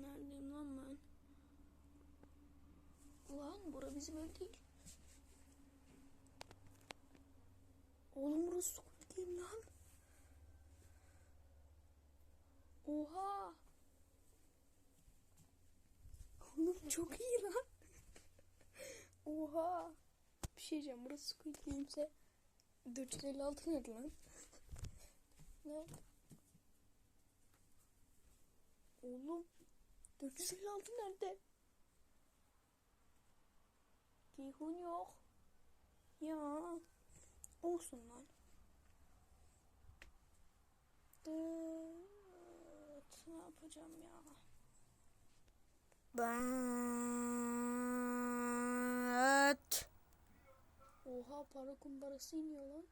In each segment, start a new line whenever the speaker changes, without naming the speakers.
Neredeyim lan ben? Ulan bura bizim ev değil. Oğlum burası Squid Game lan. Oha. Oğlum çok iyi lan. Oha. Bir şey diyeceğim burası Squid Game'se 456 neydi lan? ne? Oğlum 456 nerede? Ceyhun yok. Ya. Olsun lan. Dıt. Ne yapacağım ya?
Evet.
Oha para kumbarası iniyor lan.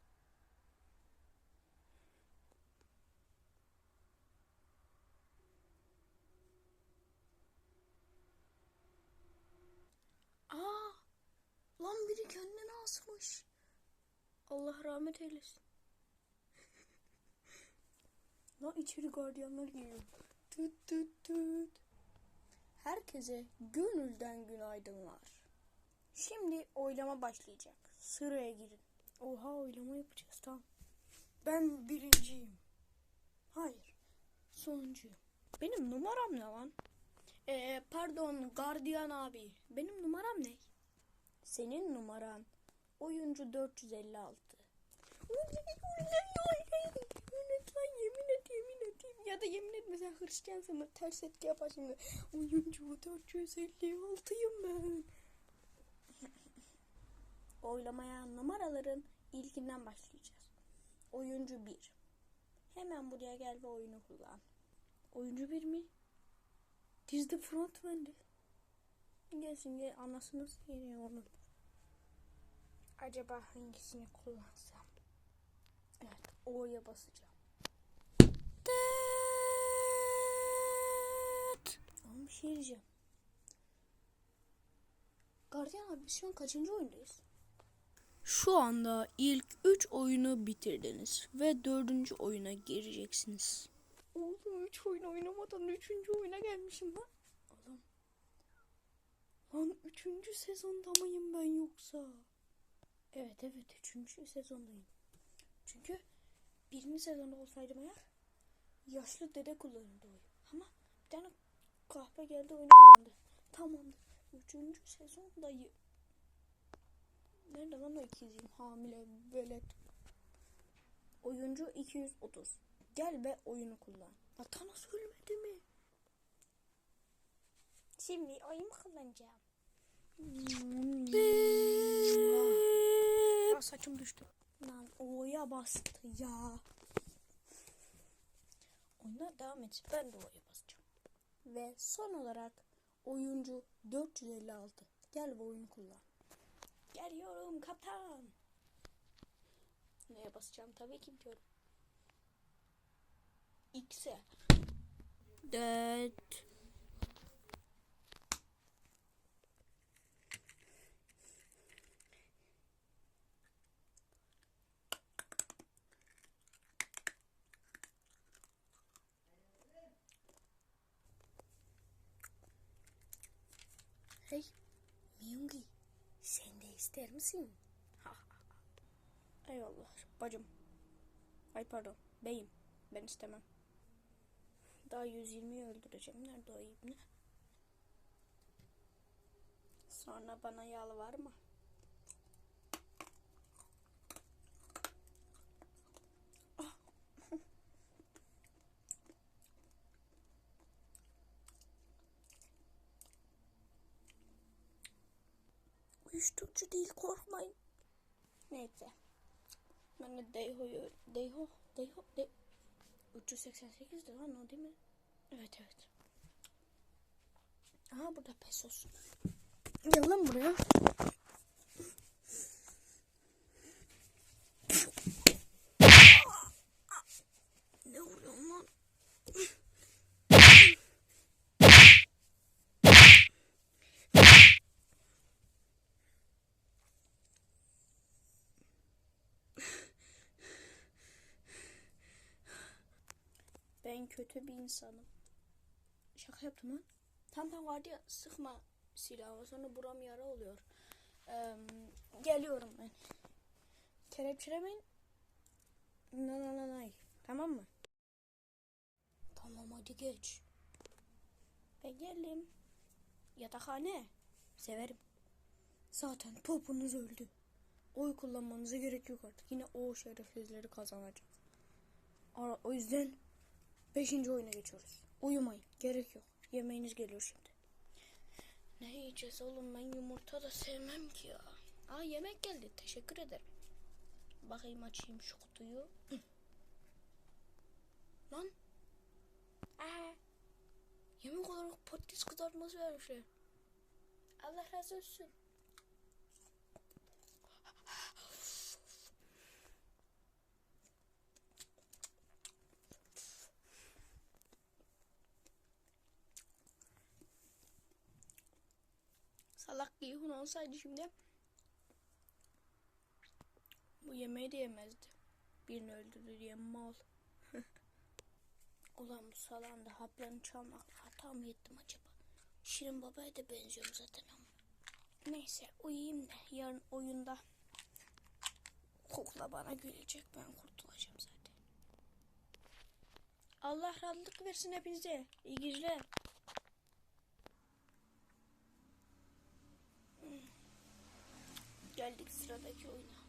Aa! Lan biri kendini asmış. Allah rahmet eylesin. Lan içeri gardiyanlar geliyor. Tüt tüt tüt. Herkese gönülden günaydınlar. Şimdi oylama başlayacak. Sıraya girin. Oha oylama yapacağız tamam. Ben birinciyim. Hayır. Sonuncuyum. Benim numaram ne lan? Ee, pardon gardiyan abi. Benim numaram ne? Senin numaran oyuncu 456. Lütfen yemin et yemin et. Ya da yemin et mesela Hristiyansın ters etki yapar şimdi. Oyuncu 456'yım ben. Oylamaya numaraların ilkinden başlayacağız. Oyuncu 1. Hemen buraya gel ve oyunu kullan. Oyuncu 1 mi? Dizde frontman'di. Gelsin gel anasını seyreyin onun. Acaba hangisini kullansam? Evet O'ya basacağım. Oğlum bir şey diyeceğim. Gardiyan abi biz şu an kaçıncı oyundayız?
Şu anda ilk 3 oyunu bitirdiniz ve 4. oyuna gireceksiniz.
Oğlum 3 oyun oynamadan 3. oyuna gelmişim lan. Oğlum. Lan 3. sezonda mıyım ben yoksa? Evet evet 3. sezondayım. Çünkü birinci sezonda olsaydım eğer yaşlı dede kullanırdı oyunu. Ama bir tane kahpe geldi oyunu kullandı. Tamamdır. 3. sezondayım. Nerede lan o ikizim? Hamile velet. Oyuncu 230. Gel ve oyunu kullan. Ya Thanos ölmedi mi? Şimdi oyun kullanacağım. Ya saçım düştü. Lan O'ya bastı ya. Oyuna devam et. Ben de O'ya basacağım. Ve son olarak oyuncu 456. Gel ve oyunu kullan. Geliyorum kaptan. Neye basacağım tabii ki biliyorum. X'e.
Evet.
Hey Miyungi sen de ister misin? Eyvallah bacım. Ay pardon beyim ben istemem. Daha 120'yi öldüreceğim. Nerede o ibne? Sonra bana yalvarma. Uyuşturucu değil korkmayın. Neyse. Ben de Dayho'yu... Dayho? Dayho? De 388 de lan o değil mi? Evet evet. Aha burada pesos. Gel lan buraya. Kötü bir insanım. Şaka yaptım lan. Tam tam vardı ya sıkma silahı sonra buram yara oluyor. Eee, geliyorum ben. Kelepçelemeyin. Na na na nay. Tamam mı? Tamam hadi geç. Ben geldim. Yatakhane. Severim. Zaten topunuz öldü. Oy kullanmanıza gerek yok artık. Yine o şerefsizleri kazanacak. O yüzden 5. oyuna geçiyoruz. Uyumayın. Gerek yok. Yemeğiniz geliyor şimdi. Ne yiyeceğiz oğlum ben yumurta da sevmem ki ya. Aa yemek geldi. Teşekkür ederim. Bakayım açayım şu kutuyu. Lan. Aa. Yemek olarak patates kızartması vermişler. Allah razı olsun. Salak Geyhun olsaydı şimdi bu yemeği de yemezdi. Birini öldürdü diye mal. Ulan bu salağın da haplarını çalmakla hata mı ettim acaba? Şirin babaya da benziyorum zaten ama. Neyse uyuyayım da yarın oyunda kukla bana gülecek ben kurtulacağım zaten. Allah rahatlık versin hepinize. İyi geceler. Geldik sıradaki oyuna.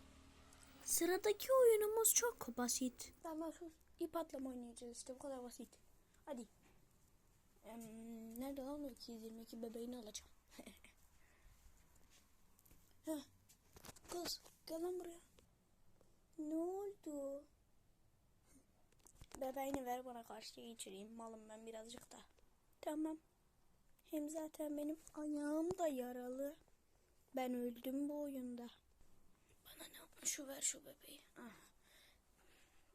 Sıradaki oyunumuz çok basit.
Tamam sus. İp atlama oynayacağız işte bu kadar basit. Hadi. Em, nerede lan o 222 bebeğini alacağım. Heh. Kız gel lan buraya. Ne oldu? Bebeğini ver bana karşıya geçireyim. Malım ben birazcık da. Tamam. Hem zaten benim ayağım da yaralı. Ben öldüm bu oyunda. Bana ne şu ver şu bebeği. Ah.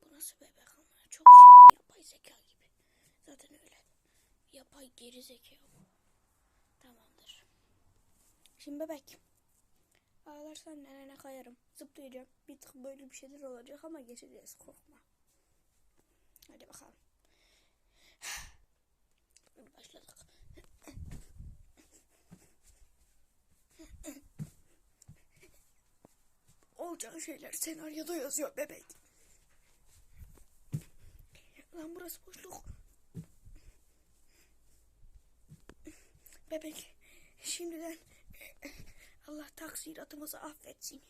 Bu nasıl bebek ama çok şirin yapay zeka gibi. Zaten öyle. Yapay geri zeka. Tamamdır. Şimdi bebek. Ağlarsan nenene kayarım. Zıplayacağım. Bir tık böyle bir şeyler olacak ama geçeceğiz korkma. Hadi bakalım. Başladık. Olacak şeyler senaryoda yazıyor bebek. Lan burası boşluk. Bebek şimdiden Allah taksiratımızı affetsin.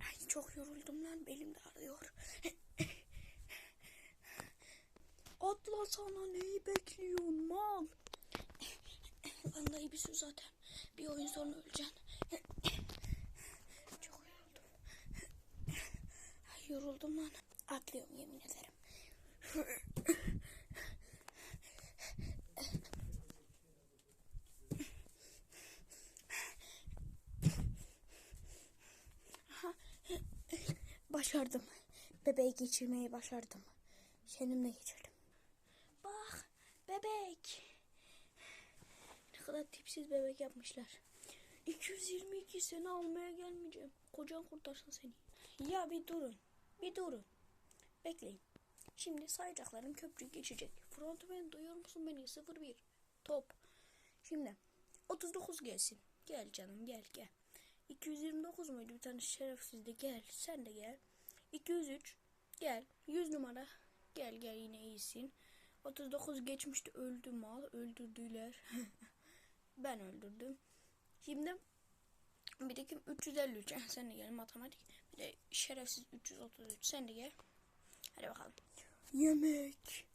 Ay, çok yoruldum lan belim de ağrıyor. Atla sana neyi bekliyorsun mal? Dayı bir sür zaten. Bir oyun sonra öleceksin. Çok yoruldum. Yoruldum lan. Atlıyorum yemin ederim. Başardım. Bebeği geçirmeyi başardım. Kendimle geçirdim. Bak bebek. Kadar tipsiz bebek yapmışlar. 222 seni almaya gelmeyeceğim. Kocan kurtarsın seni. Ya bir durun. Bir durun. Bekleyin. Şimdi sayacaklarım köprüyü geçecek. Frontman duyuyor musun beni? 01. Top. Şimdi 39 gelsin. Gel canım gel gel. 229 muydu bir tane şerefsiz de gel. Sen de gel. 203 gel. 100 numara. Gel gel yine iyisin. 39 geçmişti öldü mal. Öldürdüler. ben öldürdüm. Şimdi bir de kim 353 Eh, sen de gel matematik. Bir de şerefsiz 333 sen de gel. Hadi bakalım. Yemek.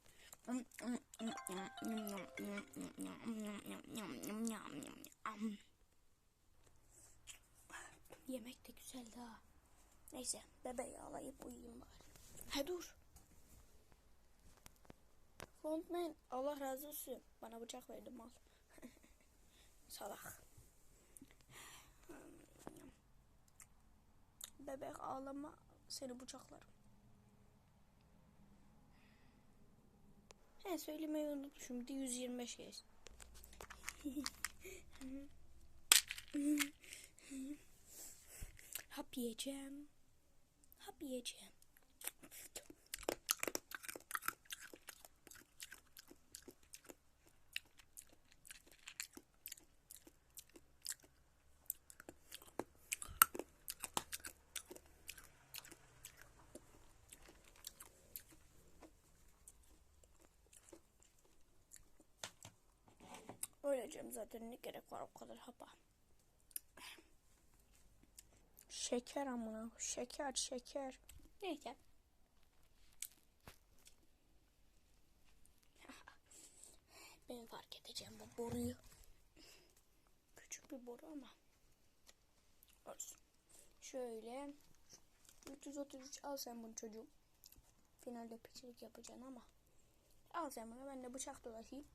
Yemek de güzeldi ha. Neyse bebeği alayıp uyuyayım bari. He dur. Frontman Allah razı olsun. Bana bıçak verdi mal. Salak. Bebek ağlama seni bıçaklarım. He söylemeyi unutmuşum. Bir de 125 kez. Hap yiyeceğim. Hap yiyeceğim. Öleceğim zaten ne gerek var o kadar hapa. Şeker amına. Şeker şeker. Neyse. Ben fark edeceğim bu boruyu. Küçük bir boru ama. Olsun. Şöyle. 333 al sen bunu çocuğum. Finalde piçilik yapacaksın ama. Al sen bunu ben de bıçak dolaşayım.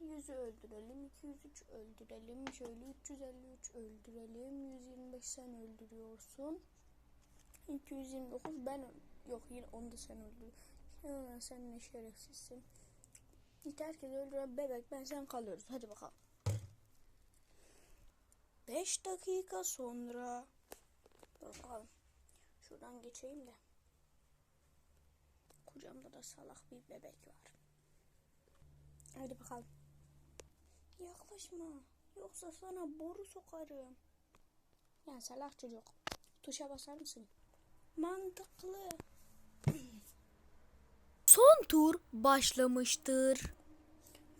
100'ü öldürelim. 203 öldürelim. Şöyle 353 öldürelim. 125 sen öldürüyorsun. 229 ben yok yine onu da sen öldür. Sen, sen ne şerefsizsin. Git herkes öldüren bebek ben sen kalıyoruz. Hadi bakalım. 5 dakika sonra. Bakalım. Şuradan geçeyim de. Kucamda da salak bir bebek var. Hadi bakalım. Yaklaşma. Yoksa sana boru sokarım. Ya salak çocuk. Tuşa basar mısın? Mantıklı.
Son tur başlamıştır.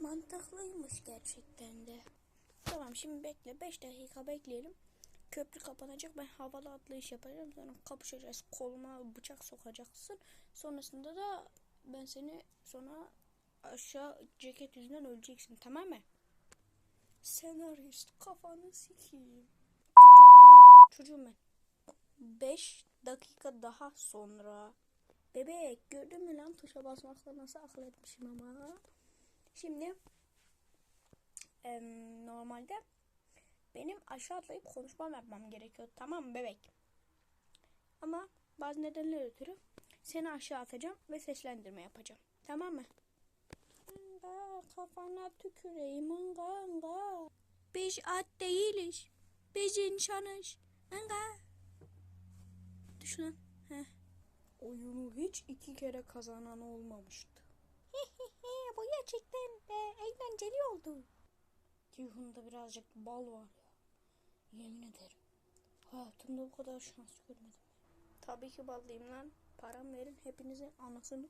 Mantıklıymış gerçekten de. Tamam şimdi bekle. 5 dakika bekleyelim. Köprü kapanacak. Ben havalı atlayış yapacağım. Sonra kapışacağız. Koluma bıçak sokacaksın. Sonrasında da ben seni sonra aşağı ceket yüzünden öleceksin. Tamam mı? Senarist kafanı sikeyim. Çocuğum ben. 5 dakika daha sonra. Bebek gördün mü lan tuşa basmakla nasıl akıl etmişim ama. Şimdi em, normalde benim aşağı atlayıp konuşmam yapmam gerekiyor. Tamam mı bebek? Ama bazı nedenler ötürü seni aşağı atacağım ve seslendirme yapacağım. Tamam mı? Anga, kafana tüküreyim anga anga.
Biz at değiliz. Biz insanız. Anga. Düş lan. Heh.
Oyunu hiç iki kere kazanan olmamıştı. Bu gerçekten de eğlenceli oldu. Ceyhun'da birazcık bal var ya. Yemin ederim. Hayatımda bu kadar şans görmedim. Tabii ki ballıyım lan. Param verin hepinizin anasını.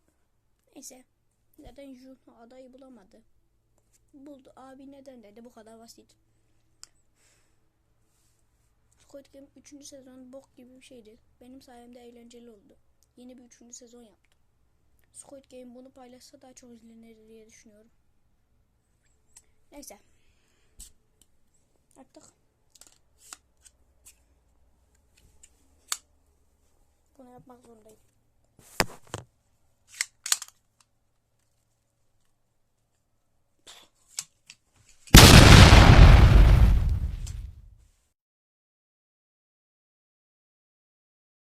Neyse. Zaten Juno adayı bulamadı. Buldu. Abi neden dedi. Bu kadar basit. Squid Game 3. sezon bok gibi bir şeydi. Benim sayemde eğlenceli oldu. Yeni bir 3. sezon yaptım. Squid Game bunu paylaşsa daha çok izlenir diye düşünüyorum. Neyse. Artık bunu yapmak zorundayım.